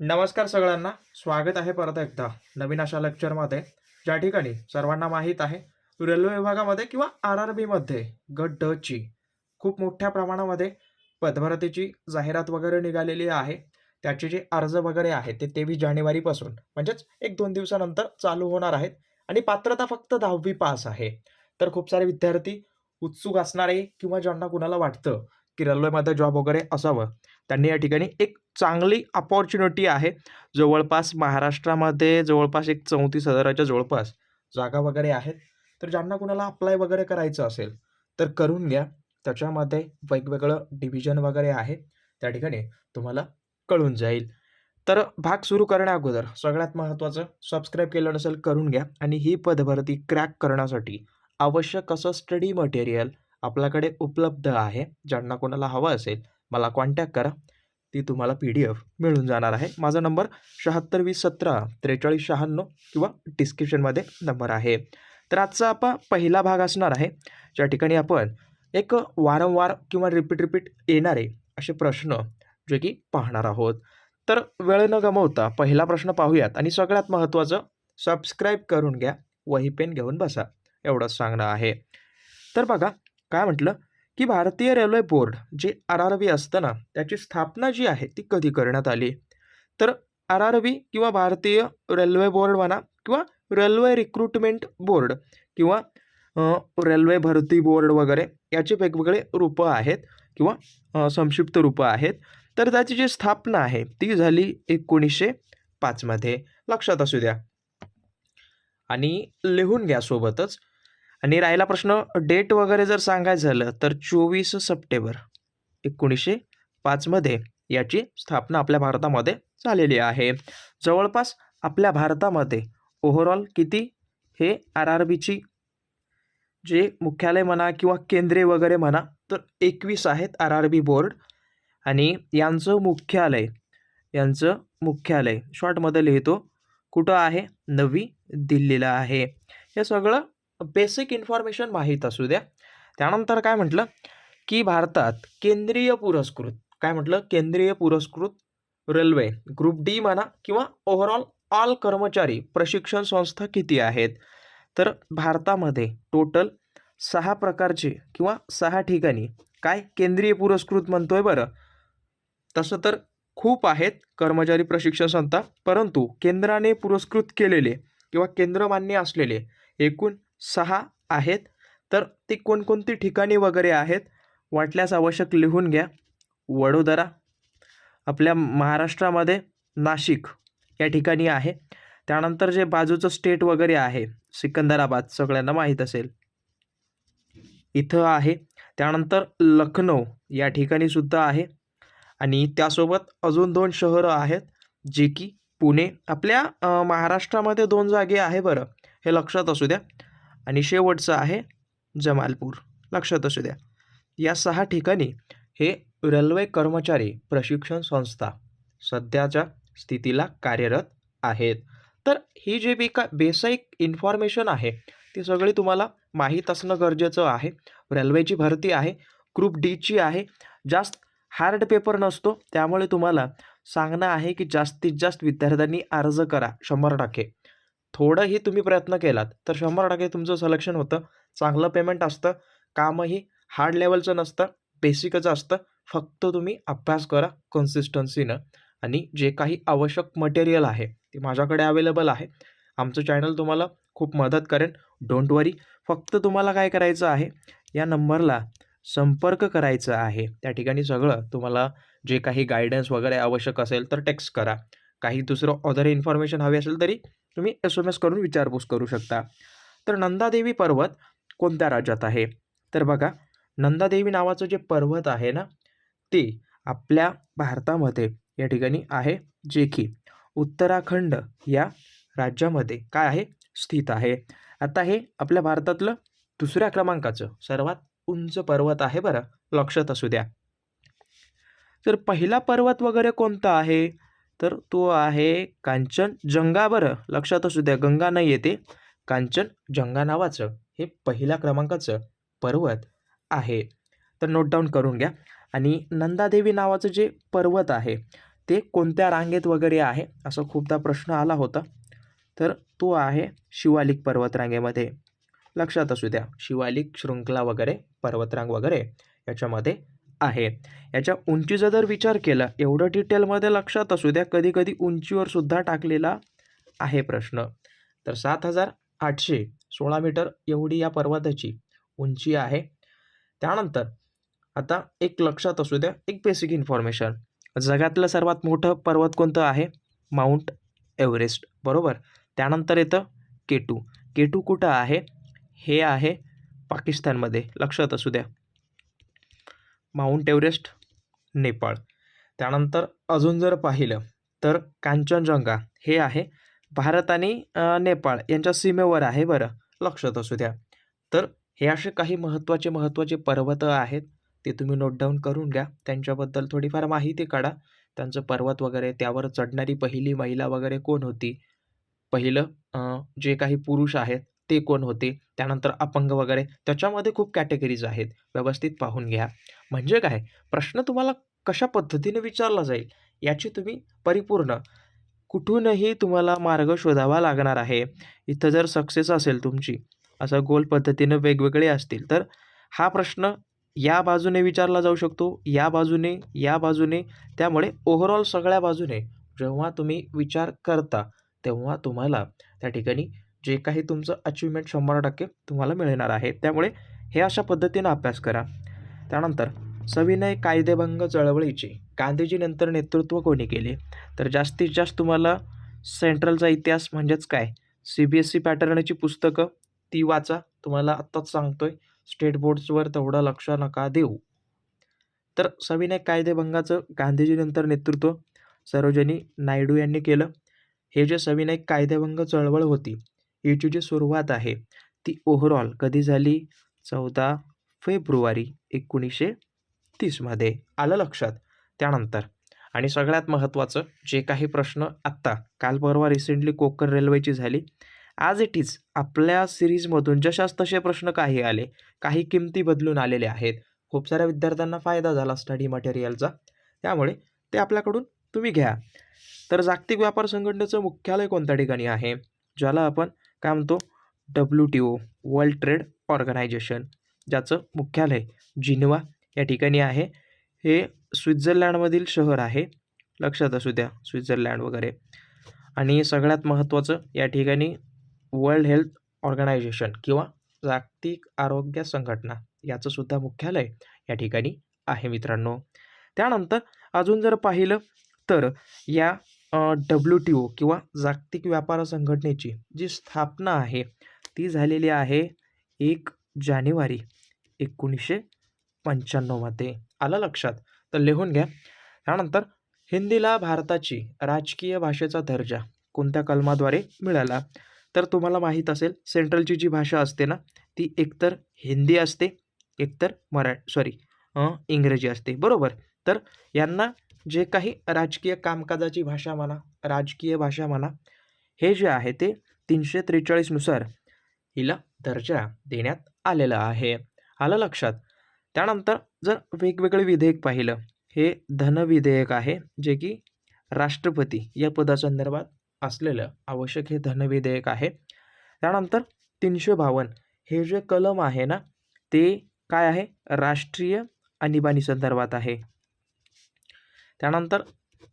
नमस्कार सगळ्यांना. स्वागत आहे परत एकदा नवीन अशा लेक्चरमध्ये ज्या ठिकाणी सर्वांना माहीत आहे रेल्वे विभागामध्ये किंवा आर आर बीमध्ये गट ड ची खूप मोठ्या प्रमाणामध्ये पदभरतीची जाहिरात वगैरे निघालेली आहे. त्याचे जे अर्ज वगैरे आहेत ते तेवीस जानेवारीपासून म्हणजेच एक दोन दिवसानंतर चालू होणार आहेत. आणि पात्रता फक्त दहावी पास आहे. तर खूप सारे विद्यार्थी उत्सुक असणारे किंवा ज्यांना कुणाला वाटतं की रेल्वेमध्ये जॉब वगैरे असावं त्यांनी या ठिकाणी एक चांगली अपॉर्च्युनिटी आहे. जवळपास महाराष्ट्रामध्ये जवळपास एक चौतीस हजाराच्या जवळपास जागा वगैरे आहेत. तर ज्यांना कुणाला अप्लाय वगैरे करायचं असेल तर करून घ्या. त्याच्यामध्ये वेगवेगळं डिव्हिजन वगैरे आहे. त्या ठिकाणी तुम्हाला कळून जाईल. तर भाग सुरू करण्या अगोदर सगळ्यात महत्त्वाचं सबस्क्राईब केलं नसेल करून घ्या. आणि ही पदभरती क्रॅक करण्यासाठी आवश्यक असं स्टडी मटेरियल आपल्याकडे उपलब्ध आहे. ज्यांना कोणाला हवं असेल मला कॉन्टॅक्ट करा. ती तुम्हाला पी डी एफ मिळून जाणार आहे. माझा नंबर शहात्तर वीस सतरा त्रेचाळीस शहाण्णव किंवा डिस्क्रिप्शनमध्ये नंबर आहे. तर आजचा आपण पहिला भाग असणार आहे. ज्या ठिकाणी आपण एक वारंवार किंवा रिपीट रिपीट येणारे असे प्रश्न जे की पाहणार आहोत. तर वेळ न गमवता पहिला प्रश्न पाहूयात आणि सगळ्यात महत्त्वाचं सबस्क्राईब करून घ्या. वही पेन घेऊन बसा. एवढंच सांगणं आहे. तर बघा काय म्हटलं? की भारतीय रेल्वे बोर्ड जे आर आर व्ही असतं ना त्याची स्थापना जी आहे ती कधी करण्यात आली? तर आर आर व्ही किंवा भारतीय रेल्वे बोर्ड म्हणा किंवा रेल्वे रिक्रुटमेंट बोर्ड किंवा रेल्वे भरती बोर्ड वगैरे याचे वेगवेगळे रूपं आहेत किंवा संक्षिप्त रूपं आहेत. तर त्याची जी स्थापना आहे ती झाली एकोणीसशे पाचमध्ये लक्षात असू द्या. आणि लिहून घ्या सोबतच. आणि राहिला प्रश्न डेट वगैरे जर सांगायचं झालं तर चोवीस सप्टेंबर एकोणीसशे पाचमध्ये याची स्थापना आपल्या भारतामध्ये झालेली आहे. जवळपास आपल्या भारतामध्ये ओव्हरऑल किती हे आर आर बीची जे मुख्यालय म्हणा किंवा केंद्रे वगैरे म्हणा तर एकवीस आहेत आर आर बी बोर्ड आणि यांचं मुख्यालय यांचं मुख्यालय शॉर्टमध्ये लिहितो कुठं आहे? नवी दिल्लीला आहे. हे सगळं बेसिक इन्फॉर्मेशन माहीत असू द्या. त्यानंतर काय म्हटलं? की भारतात केंद्रीय पुरस्कृत काय म्हटलं? केंद्रीय पुरस्कृत रेल्वे ग्रुप डी म्हणा किंवा ओव्हरऑल ऑल कर्मचारी प्रशिक्षण संस्था किती आहेत? तर भारतामध्ये टोटल सहा प्रकारचे किंवा सहा ठिकाणी काय केंद्रीय पुरस्कृत म्हणतोय बरं? तसं तर खूप आहेत कर्मचारी प्रशिक्षण संस्था परंतु केंद्राने पुरस्कृत केलेले किंवा केंद्रमान्य असलेले एकूण सहा आहेत. तर ती कोणकोणती ठिकाणी वगैरे आहेत? वाटल्यास आवश्यक लिहून घ्या. वडोदरा आपल्या महाराष्ट्रामध्ये नाशिक या ठिकाणी आहे. त्यानंतर जे बाजूचं स्टेट वगैरे आहे सिकंदराबाद सगळ्यांना माहीत असेल. इथं आहे. त्यानंतर लखनौ या ठिकाणी सुद्धा आहे. आणि त्यासोबत अजून दोन शहरं आहेत जे की पुणे आपल्या महाराष्ट्रामध्ये दोन जागे आहे बरं. हे लक्षात असू द्या. आणि शेवटचं आहे जमालपूर. लक्षात असू द्या. या सहा ठिकाणी हे रेल्वे कर्मचारी प्रशिक्षण संस्था सध्याच्या स्थितीला कार्यरत आहेत. तर ही जी बी का बेसिक इन्फॉर्मेशन आहे ती सगळी तुम्हाला माहीत असणं गरजेचं आहे. रेल्वेची भरती आहे ग्रुप डीची आहे. जास्त हार्ड पेपर नसतो त्यामुळे तुम्हाला सांगणं आहे की जास्तीत जास्त विद्यार्थ्यांनी अर्ज करा शंभर टक्के. थोडंही तुम्ही प्रयत्न केलात तर शंभर टक्के तुमचं सलेक्शन होतं. चांगलं पेमेंट असतं कामही हार्ड लेवलचं नसतं बेसिकच असतं. फक्त तुम्ही अभ्यास करा कन्सिस्टन्सीनं आणि जे काही आवश्यक मटेरियल आहे ते माझ्याकडे अवेलेबल आहे. आमचं चॅनल तुम्हाला खूप मदत करेन. डोंट वरी फक्त तुम्हाला काय करायचं आहे या नंबरला संपर्क करायचा आहे. त्या ठिकाणी सगळं तुम्हाला जे काही गायडन्स वगैरे आवश्यक असेल तर टेक्स्ट करा. काही दुसरं अदर इन्फॉर्मेशन हवी असेल तरी तुम्ही एस एम एस करून विचारपूस करू शकता. तर नंदादेवी पर्वत कोणत्या राज्यात आहे? तर बघा नंदादेवी नावाचं जे पर्वत आहे ना ते आपल्या भारतामध्ये या ठिकाणी आहे जे की उत्तराखंड या राज्यामध्ये काय आहे? स्थित आहे. आता हे आपल्या भारतातलं दुसऱ्या क्रमांकाचं सर्वात उंच पर्वत आहे बरं लक्षात असू द्या. तर पहिला पर्वत वगैरे कोणता आहे? तर तो आहे कांचनजंगा बरं. लक्षात असू द्या गंगा नाही येते. कांचनजंगा नावाचं हे पहिल्या क्रमांकाचं पर्वत आहे. तर नोट डाऊन करून घ्या. आणि नंदादेवी नावाचं जे पर्वत आहे ते कोणत्या रांगेत वगैरे आहे? असा खूपदा प्रश्न आला होता. तर तो आहे शिवालिक पर्वतरांगेमध्ये. लक्षात असू द्या शिवालिक शृंखला वगैरे पर्वतरांग वगैरे याच्यामध्ये आहे याच्या उंचीचा जर विचार केला एवढं डिटेलमध्ये लक्षात असू द्या कधी कधी उंचीवर सुद्धा टाकलेला आहे प्रश्न. तर सात हजार आठशे सोळा मीटर एवढी या पर्वताची उंची आहे. त्यानंतर आता एक लक्षात असू द्या एक बेसिक इन्फॉर्मेशन जगातलं सर्वात मोठं पर्वत कोणतं आहे? माउंट एव्हरेस्ट बरोबर? त्यानंतर येतं केटू केटू कुठं आहे? हे आहे पाकिस्तानमध्ये. लक्षात असू द्या. Mount Everest Nepal. त्यानंतर अजून जर पाहिलं तर कांचनजंगा हे आहे. भारत आणि नेपाळ यांच्या सीमेवर आहे बरं लक्षात असू द्या. तर हे असे काही महत्त्वाचे महत्त्वाचे पर्वत आहेत ते तुम्ही नोट डाऊन करून घ्या. त्यांच्याबद्दल थोडीफार माहिती काढा. त्यांचं पर्वत वगैरे त्यावर चढणारी पहिली महिला वगैरे कोण होती? पहिलं जे काही पुरुष आहेत ते कोण होते? त्यानंतर अपंग वगैरे त्याच्यामध्ये खूप कॅटेगरीज आहेत. व्यवस्थित पाहून घ्या. म्हणजे काय? प्रश्न तुम्हाला कशा पद्धतीने विचारला जाईल याची तुम्ही परिपूर्ण. कुठूनही तुम्हाला मार्ग शोधावा लागणार आहे. इथं जर सक्सेस असेल तुमची असं गोल पद्धतीनं वेगवेगळे असतील तर हा प्रश्न या बाजूने विचारला जाऊ शकतो या बाजूने या बाजूने. त्यामुळे ओव्हरऑल सगळ्या बाजूने जेव्हा तुम्ही विचार करता तेव्हा तुम्हाला त्या ठिकाणी जे काही तुमचं अचिव्हमेंट शंभर टक्के तुम्हाला मिळणार आहे. त्यामुळे हे अशा पद्धतीनं अभ्यास करा. त्यानंतर सविनय कायदेभंग चळवळीचे गांधीजीनंतर नेतृत्व कोणी केले? तर जास्तीत जास्त तुम्हाला सेंट्रलचा इतिहास म्हणजेच काय? सी बी एस सी पॅटर्नची पुस्तकं ती वाचा. तुम्हाला आत्ताच सांगतोय स्टेट बोर्ड्सवर तेवढं लक्ष नका देऊ. तर सविनय कायदेभंगाचं गांधीजीनंतर नेतृत्व सरोजिनी नायडू यांनी केलं. हे जे सविनय कायदेभंग चळवळ होती याची जी सुरुवात आहे ती ओव्हरऑल कधी झाली? चौदा फेब्रुवारी एकोणीसशे तीसमध्ये आलं लक्षात. त्यानंतर आणि सगळ्यात महत्त्वाचं जे काही प्रश्न आत्ता काल परवा रिसेंटली कोकण रेल्वेची झाली आज इट इज आपल्या सिरीजमधून जशाच तसे प्रश्न काही आले काही किमती बदलून आलेले आहेत. खूप साऱ्या विद्यार्थ्यांना फायदा झाला स्टडी मटेरियलचा त्यामुळे ते आपल्याकडून तुम्ही घ्या. तर जागतिक व्यापार संघटनेचं मुख्यालय कोणत्या ठिकाणी आहे? ज्याला आपण काय म्हणतो? W T O world trade organisation ज्याचं मुख्यालय जिनवा या ठिकाणी आहे. हे स्वित्झर्लंडमधील शहर आहे. लक्षात असू द्या स्वित्झर्लंड वगैरे. आणि सगळ्यात महत्त्वाचं या ठिकाणी वर्ल्ड हेल्थ ऑर्गनायझेशन किंवा जागतिक आरोग्य संघटना याचं सुद्धा मुख्यालय या ठिकाणी आहे मित्रांनो. त्यानंतर अजून जर पाहिलं तर या डब्ल्यू टी ओ किंवा जागतिक व्यापार संघटनेची जी स्थापना आहे ती झालेली आहे एक जानेवारी एकोणीसशे पंच्याण्णवमध्ये आलं लक्षात? तर लिहून घ्या. त्यानंतर हिंदीला भारताची राजकीय भाषेचा दर्जा कोणत्या कलमाद्वारे मिळाला? तर तुम्हाला माहीत असेल सेंट्रलची जी भाषा असते ना ती एकतर हिंदी असते एकतर मरा सॉरी इंग्रजी असते. बरोबर? तर यांना जे काही राजकीय कामकाजाची भाषा म्हणा राजकीय भाषा म्हणा हे जे आहे ते तीनशे त्रेचाळीसनुसार हिला दर्जा देण्यात आलेला आहे. आलं लक्षात? त्यानंतर जर वेगवेगळे विधेयक पाहिलं हे धन विधेयक आहे जे की राष्ट्रपती या पदासंदर्भात असलेलं आवश्यक हे धन विधेयक आहे. त्यानंतर तीनशे बावन्न हे जे कलम आहे ना ते काय आहे? राष्ट्रीय आणीबाणी संदर्भात आहे. त्यानंतर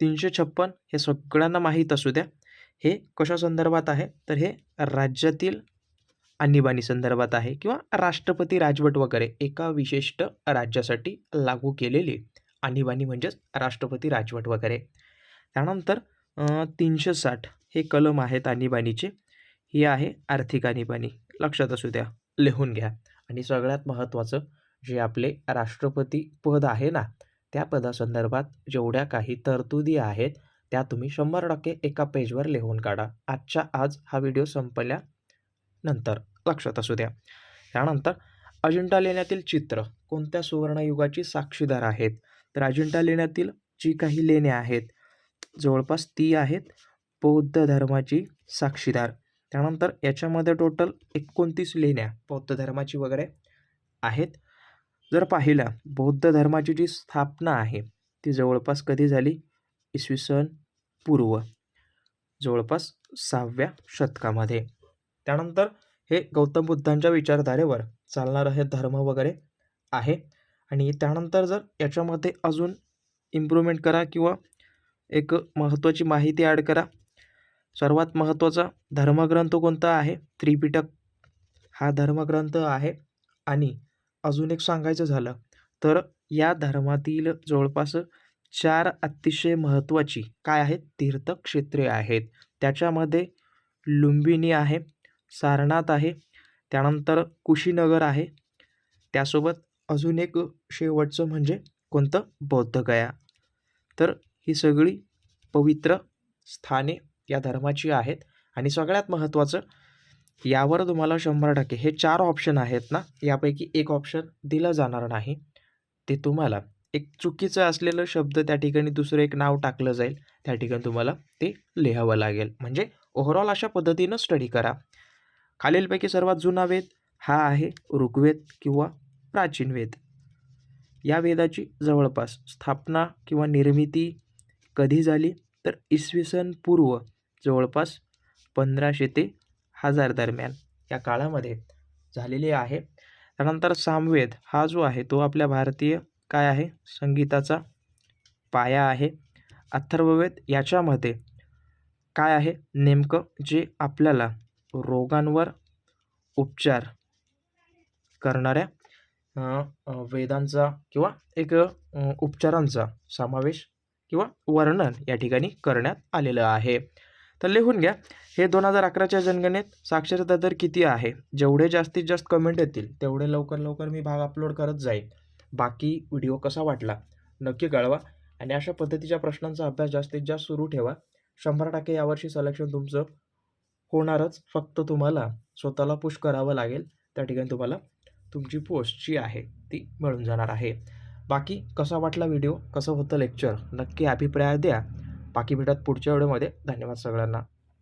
तीनशे छप्पन हे सगळ्यांना माहीत असू द्या. हे कशा संदर्भात आहे? तर हे राज्यातील आणीबाणी संदर्भात आहे किंवा राष्ट्रपती राजवट वगैरे एका विशिष्ट राज्यासाठी लागू केलेली आणीबाणी म्हणजेच राष्ट्रपती राजवट वगैरे. त्यानंतर तीनशे साठ हे कलम आहेत आणीबाणीचे. ही आहे आर्थिक आणीबाणी. लक्षात असू द्या लिहून घ्या. आणि सगळ्यात महत्त्वाचं जे आपले राष्ट्रपती पद आहे ना त्या पदासंदर्भात जेवढ्या काही तरतुदी आहेत त्या तुम्ही शंभर टक्के एका पेजवर लिहून काढा. आजच्या आज हा व्हिडिओ संपल्या नंतर लक्षात असू द्या. त्यानंतर अजिंठा लेण्यातील चित्र कोणत्या सुवर्णयुगाची साक्षीदार आहेत? तर अजिंठा लेण्यातील जी काही लेण्या आहेत जवळपास ती आहेत बौद्ध धर्माची साक्षीदार. त्यानंतर याच्यामध्ये टोटल एकोणतीस लेण्या बौद्ध धर्माची वगैरे आहेत. जर पाहिलं बौद्ध धर्माची जी स्थापना आहे ती जवळपास कधी झाली? इसवी सन पूर्व जवळपास सहाव्या शतकामध्ये. त्यानंतर हे गौतम बुद्धांच्या विचारधारेवर चालणारं हे धर्म वगैरे आहे. आणि त्यानंतर जर याच्यामध्ये अजून इम्प्रूव्हमेंट करा किंवा एक महत्त्वाची माहिती ॲड करा. सर्वात महत्त्वाचा धर्मग्रंथ कोणता आहे? त्रिपिटक हा धर्मग्रंथ आहे. आणि अजून एक सांगायचं झालं तर या धर्मातील जवळपास चार अतिशय महत्त्वाची काय आहेत? तीर्थक्षेत्रे आहेत. त्याच्यामध्ये लुंबिनी आहे सारनाथ आहे त्यानंतर कुशीनगर आहे. त्यासोबत अजून एक शेवटचं म्हणजे कोणतं? बौद्धगया. तर ही सगळी पवित्र स्थाने या धर्माची आहेत. आणि सगळ्यात महत्त्वाचं यावर तुम्हाला शंभर टक्के हे चार ऑप्शन आहेत ना यापैकी एक ऑप्शन दिलं जाणार नाही. ते तुम्हाला एक चुकीचं असलेलं शब्द त्या ठिकाणी दुसरं एक नाव टाकलं जाईल त्या ठिकाणी तुम्हाला ते लिहावं लागेल. म्हणजे ओव्हरऑल अशा पद्धतीनं स्टडी करा. खालीलपैकी सर्वात जुना वेद हा आहे ऋग्वेद किंवा प्राचीन वेद. या वेदाची जवळपास स्थापना किंवा निर्मिती कधी झाली? तर इसवी सन पूर्व जवळपास पंधराशे ते हजार दरम्यान या काळामध्ये झालेली आहे. त्यानंतर सामवेद हा जो आहे तो आपल्या भारतीय काय आहे? संगीताचा पाया आहे. अथर्ववेद याच्यामध्ये काय आहे? नेमकं जे आपल्याला रोगांवर उपचार करणाऱ्या वेदांचा किंवा एक उपचारांचा समावेश किंवा वर्णन या ठिकाणी करण्यात आलेलं आहे. तर लिहून घ्या. हे दोन हजार अकराच्या जनगणनेत साक्षरता दर किती आहे? जेवढे जास्तीत जास्त कमेंट येतील तेवढे लवकर लवकर मी भाग अपलोड करत जाईल बाकी व्हिडिओ कसा वाटला? नक्की कळवा. आणि अशा पद्धतीच्या प्रश्नांचा अभ्यास जास्तीत जास्त सुरू ठेवा. शंभर टक्के यावर्षी सलेक्शन तुमचं होणारच. फक्त तुम्हाला स्वतःला पुश करावं लागेल. त्या ठिकाणी तुम्हाला तुमची पोस्ट जी आहे ती मिळून जाणार आहे. बाकी कसा वाटला व्हिडिओ कसं होतं लेक्चर नक्की अभिप्राय द्या. बाकी भेटत पुढच्या व्हिडिओमध्ये. धन्यवाद सगळ्यांना.